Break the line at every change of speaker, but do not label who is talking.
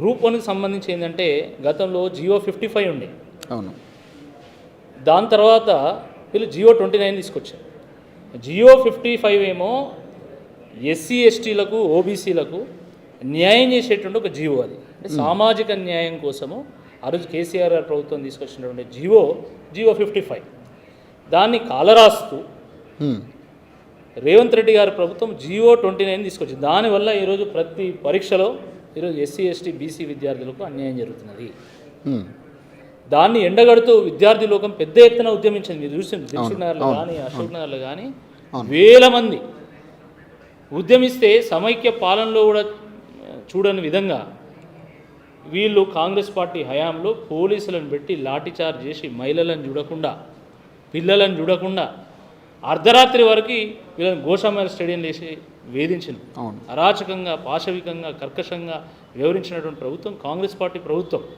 Group వన్కి సంబంధించి ఏంటంటే గతంలో జియో ఫిఫ్టీ ఫైవ్ ఉండే.
అవును.
దాని తర్వాత వీళ్ళు జియో ట్వంటీ నైన్ తీసుకొచ్చారు. జియో ఫిఫ్టీ ఫైవ్ ఏమో ఎస్సీ ఎస్టీలకు ఓబీసీలకు న్యాయం చేసేటువంటి ఒక జియో అది. అంటే సామాజిక న్యాయం కోసము ఆ రోజు కేసీఆర్ గారు ప్రభుత్వం తీసుకొచ్చినటువంటి జియో జియో ఫిఫ్టీ ఫైవ్. దాన్ని కాలరాస్తూ. రేవంత్ రెడ్డి గారి ప్రభుత్వం జియో ట్వంటీ నైన్ తీసుకొచ్చింది. దానివల్ల ఈరోజు ప్రతి పరీక్షలో ఈరోజు ఎస్సీ ఎస్టీ బీసీ విద్యార్థులకు అన్యాయం జరుగుతున్నది. దాన్ని ఎండగడుతూ విద్యార్థి లోకం పెద్ద ఎత్తున ఉద్యమించింది. మీరు చూసింది దిల్సుఖ్ నగర్లో కానీ అశోక్ నగర్లో కానీ వేల మంది ఉద్యమిస్తే సమైక్య పాలనలో కూడా చూడని విధంగా వీళ్ళు కాంగ్రెస్ పార్టీ హయాంలో పోలీసులను పెట్టి లాఠీచార్జ్ చేసి మహిళలను చూడకుండా పిల్లలను చూడకుండా అర్ధరాత్రి వరకు వీళ్ళని గోషామేర స్టేడియం వేసి వేధించింది.
అవును.
అరాచకంగా పాశవికంగా కర్కశంగా వివరించినటువంటి ప్రభుత్వం కాంగ్రెస్ పార్టీ ప్రభుత్వం.